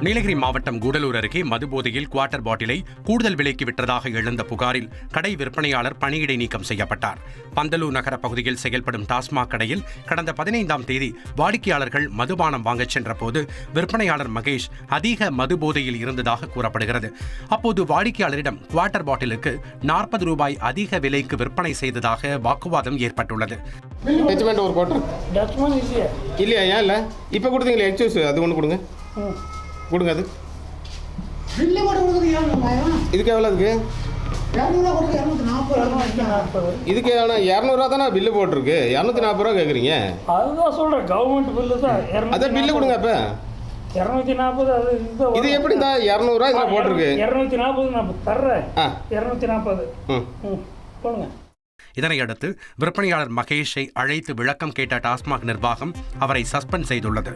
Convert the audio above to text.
நீலகிரி மாவட்டம் கூடலூர் அருகே மதுபோதையில் குவார்ட்டர் பாட்டிலை கூடுதல் விலைக்கு விற்றதாக எழுந்த புகாரில் கடை விற்பனையாளர் பணியிடை நீக்கம் செய்யப்பட்டார். பந்தலூர் நகர பகுதியில் செயல்படும் டாஸ்மாக் கடையில் கடந்த பதினைந்தாம் தேதி வாடிக்கையாளர்கள் மதுபானம் வாங்கச் சென்றபோது விற்பனையாளர் மகேஷ் அதிக மதுபோதையில் இருந்ததாக கூறப்படுகிறது. அப்போது வாடிக்கையாளரிடம் குவார்ட்டர் பாட்டிலுக்கு நாற்பது ரூபாய் அதிக விலைக்கு விற்பனை செய்ததாக வாக்குவாதம் ஏற்பட்டுள்ளது. இல்லையே? ஏன் இல்லை? இப்போ கொடுத்தீங்களே எக்ஸ்கூஸ் அது ஒன்று கொடுங்க. கொடுங்க அது. இதுக்கு எவ்வளோ நாற்பது இதுக்கு எவ்வளோ இரநூறுவா தானே பில்லு போட்டிருக்கு. இரநூத்தி நாற்பது ரூபா கேட்குறீங்க அதுதான் சொல்கிறேன் கவர்மெண்ட் பில்லு தான். அதான் பில்லு கொடுங்க அப்போ. இரநூத்தி நாற்பது அது இது எப்படி தான் இரநூறுவா இதில் போட்டிருக்கு? இரநூத்தி நாற்பது நான் தர்றேன். ஆ. இரநூத்தி நாற்பது. ம் போடுங்க. இதனையடுத்து விற்பனையாளர் மகேஷை அழைத்து விளக்கம் கேட்ட டாஸ்மாக் நிர்வாகம் அவரை சஸ்பெண்ட் செய்துள்ளது.